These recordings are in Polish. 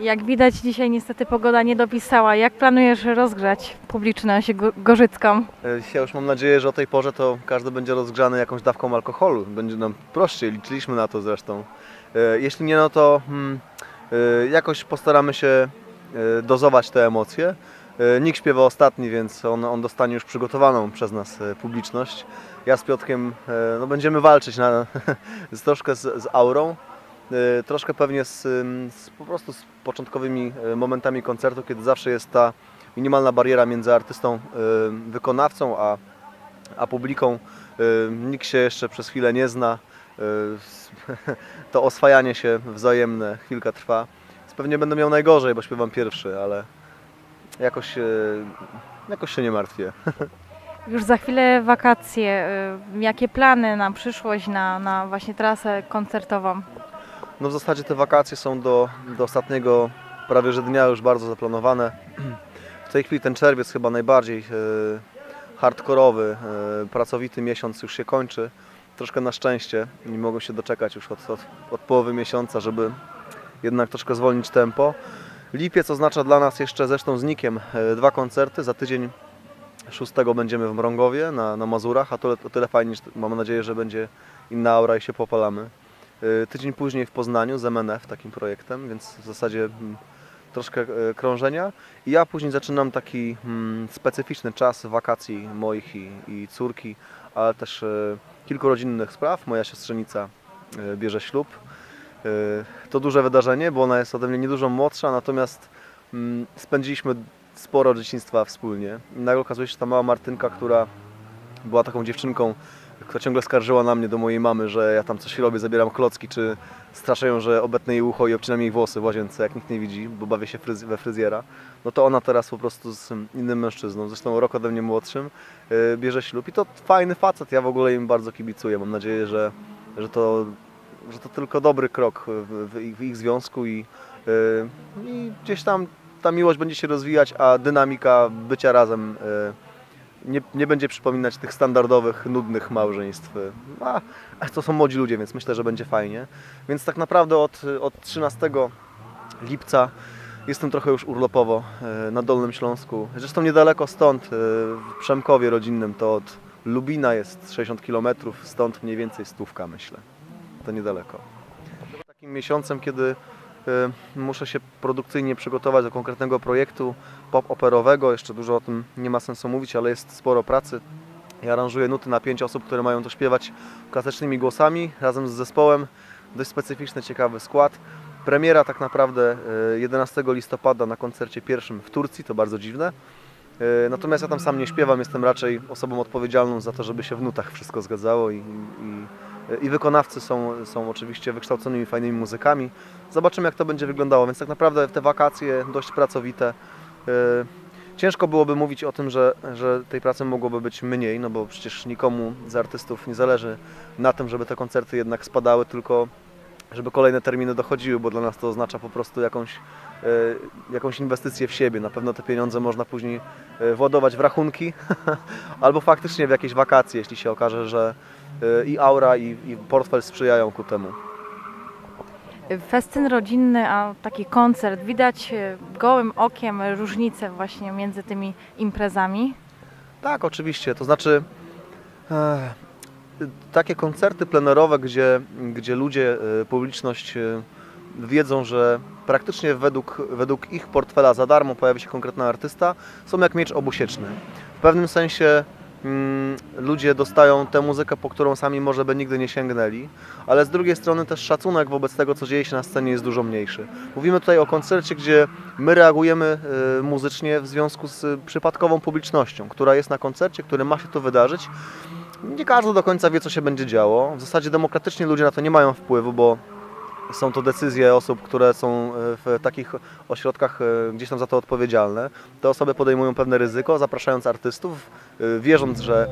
Jak widać dzisiaj niestety pogoda nie dopisała. Jak planujesz rozgrzać publiczność go- gorzycką? E, Dzisiaj już mam nadzieję, że o tej porze to każdy będzie rozgrzany jakąś dawką alkoholu. Będzie nam prościej, liczyliśmy na to zresztą. E, Jeśli nie, no to hmm, e, jakoś postaramy się e, dozować te emocje. E, Nick śpiewa ostatni, więc on, on dostanie już przygotowaną przez nas e, publiczność. Ja z Piotrkiem e, no, będziemy walczyć na, z, troszkę z, z aurą. E, Troszkę pewnie z, z po prostu z początkowymi e, momentami koncertu, kiedy zawsze jest ta minimalna bariera między artystą, y, wykonawcą, a, a publiką. Nikt się jeszcze przez chwilę nie zna. To oswajanie się wzajemne chwilkę trwa. Pewnie będę miał najgorzej, bo śpiewam pierwszy, ale jakoś, jakoś się nie martwię. Już za chwilę wakacje. Jakie plany na przyszłość, na, na właśnie trasę koncertową? No w zasadzie te wakacje są do, do ostatniego prawie że dnia już bardzo zaplanowane. W tej chwili ten czerwiec chyba najbardziej e, hardkorowy, e, pracowity miesiąc już się kończy. Troszkę na szczęście nie mogą się doczekać już od, od, od połowy miesiąca, żeby jednak troszkę zwolnić tempo. Lipiec oznacza dla nas jeszcze zresztą z Nikiem e, dwa koncerty. Za tydzień 6 będziemy w Mrągowie na, na Mazurach, a to o tyle fajnie, że mam nadzieję, że będzie inna aura i się popalamy. Y, Tydzień później w Poznaniu z MNF takim projektem, więc w zasadzie mm, troszkę e, krążenia. I ja później zaczynam taki mm, specyficzny czas wakacji moich i, i córki, ale też e, kilku rodzinnych spraw. Moja siostrzenica e, bierze ślub. E, To duże wydarzenie, bo ona jest ode mnie niedużo młodsza, natomiast mm, spędziliśmy sporo dzieciństwa wspólnie. Nagle okazuje się, że ta mała Martynka, która była taką dziewczynką, która ciągle skarżyła na mnie do mojej mamy, że ja tam coś robię, zabieram klocki, czy straszę ją, że obetnę jej ucho i obcinam jej włosy w łazience, jak nikt nie widzi, bo bawię się fryz- we fryzjera. No to ona teraz po prostu z innym mężczyzną, zresztą rok ode mnie młodszym, yy, bierze ślub i to fajny facet, ja w ogóle im bardzo kibicuję. Mam nadzieję, że, że, to, że to tylko dobry krok w, w, ich, w ich związku i, yy, i gdzieś tam ta miłość będzie się rozwijać, a dynamika bycia razem yy, nie, nie będzie przypominać tych standardowych, nudnych małżeństw. A, a to są młodzi ludzie, więc myślę, że będzie fajnie. Więc tak naprawdę od, od 13 lipca jestem trochę już urlopowo e, na Dolnym Śląsku. Zresztą niedaleko stąd, e, w Przemkowie rodzinnym, to od Lubina jest 60 km, stąd mniej więcej stówka myślę. To niedaleko. Takim miesiącem, kiedy muszę się produkcyjnie przygotować do konkretnego projektu pop operowego. Jeszcze dużo o tym nie ma sensu mówić, ale jest sporo pracy. Ja aranżuję nuty na pięć osób, które mają to śpiewać klasycznymi głosami razem z zespołem. Dość specyficzny, ciekawy skład. Premiera tak naprawdę e, 11 listopada na koncercie pierwszym w Turcji, to bardzo dziwne. E, Natomiast ja tam sam nie śpiewam, jestem raczej osobą odpowiedzialną za to, żeby się w nutach wszystko zgadzało i, i, i wykonawcy są, są oczywiście wykształconymi, fajnymi muzykami. Zobaczymy jak to będzie wyglądało, więc tak naprawdę te wakacje dość pracowite. E, Ciężko byłoby mówić o tym, że, że tej pracy mogłoby być mniej, no bo przecież nikomu z artystów nie zależy na tym, żeby te koncerty jednak spadały, tylko żeby kolejne terminy dochodziły, bo dla nas to oznacza po prostu jakąś, e, jakąś inwestycję w siebie. Na pewno te pieniądze można później e, władować w rachunki albo faktycznie w jakieś wakacje, jeśli się okaże, że e, i aura, i, i portfel sprzyjają ku temu. Festyn rodzinny, a taki koncert. Widać gołym okiem różnicę właśnie między tymi imprezami. Tak, oczywiście. To znaczy takie koncerty plenerowe, gdzie, gdzie ludzie, e, publiczność e, wiedzą, że praktycznie według, według ich portfela za darmo pojawi się konkretny artysta, są jak miecz obusieczny. W pewnym sensie mm, ludzie dostają tę muzykę, po którą sami może by nigdy nie sięgnęli, ale z drugiej strony też szacunek wobec tego, co dzieje się na scenie jest dużo mniejszy. Mówimy tutaj o koncercie, gdzie my reagujemy e, muzycznie w związku z przypadkową publicznością, która jest na koncercie, który ma się tu wydarzyć. Nie każdy do końca wie, co się będzie działo. W zasadzie demokratycznie ludzie na to nie mają wpływu, bo są to decyzje osób, które są e, w takich ośrodkach e, gdzieś tam za to odpowiedzialne. Te osoby podejmują pewne ryzyko, zapraszając artystów, e, wierząc, że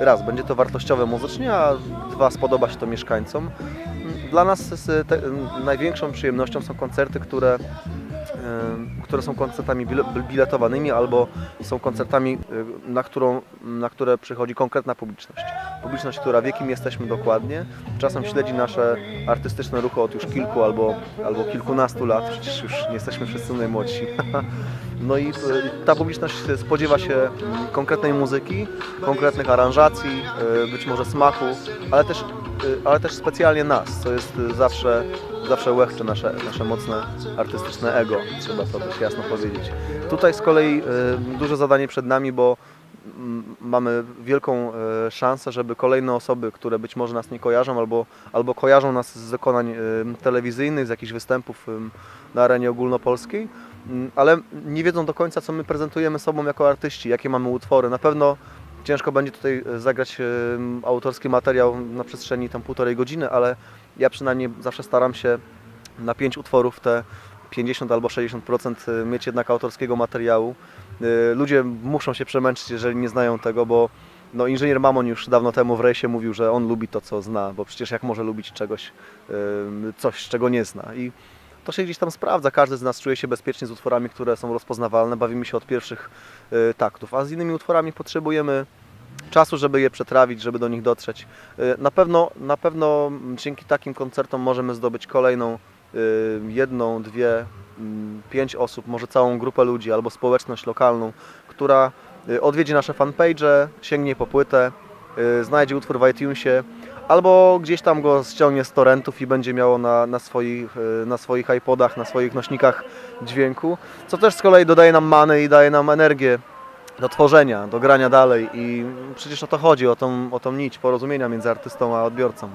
raz, będzie to wartościowe muzycznie, a dwa, spodoba się to mieszkańcom. Dla nas największą przyjemnością są koncerty, które, które są koncertami bile- biletowanymi albo są koncertami, e, na, którą, na które przychodzi konkretna publiczność. publiczność, która wie kim jesteśmy dokładnie, czasem śledzi nasze artystyczne ruchy od już kilku albo, albo kilkunastu lat, przecież już nie jesteśmy wszyscy najmłodsi. No i y, ta publiczność spodziewa się konkretnej muzyki, konkretnych aranżacji, być może smaku, ale też, ale też specjalnie nas, co jest zawsze, zawsze łechcze nasze, nasze mocne artystyczne ego, trzeba to też jasno powiedzieć. Tutaj z kolei y, duże zadanie przed nami, bo mm, mamy wielką y, szansę, żeby kolejne osoby, które być może nas nie kojarzą albo, albo kojarzą nas z wykonań y, telewizyjnych, z jakichś występów na arenie ogólnopolskiej, Mm, ale nie wiedzą do końca, co my prezentujemy sobą jako artyści, jakie mamy utwory. Na pewno ciężko będzie tutaj e, zagrać e, autorski materiał na przestrzeni tam półtorej godziny, ale ja przynajmniej zawsze staram się na pięć utworów te 50 albo 60% mieć jednak autorskiego materiału. E, Ludzie muszą się przemęczyć, jeżeli nie znają tego, bo no, inżynier Mamon już dawno temu w rejsie mówił, że on lubi to, co zna, bo przecież jak może lubić czegoś, e, coś, czego nie zna. I to się gdzieś tam sprawdza. Każdy z nas czuje się bezpiecznie z utworami, które są rozpoznawalne. Bawimy się od pierwszych y, taktów, a z innymi utworami potrzebujemy czasu, żeby je przetrawić, żeby do nich dotrzeć. Y, Na pewno, na pewno dzięki takim koncertom możemy zdobyć kolejną y, jedną, dwie, mm, pięć osób, może całą grupę ludzi albo społeczność lokalną, która y, odwiedzi nasze fanpage, sięgnie po płytę, y, znajdzie utwór w iTunesie, albo gdzieś tam go ściągnie z torrentów i będzie miało na, na, swoich, y, na swoich iPodach, na swoich nośnikach dźwięku, co też z kolei dodaje nam many i daje nam energię do tworzenia, do grania dalej i przecież o to chodzi, o tą, o tą nić porozumienia między artystą a odbiorcą.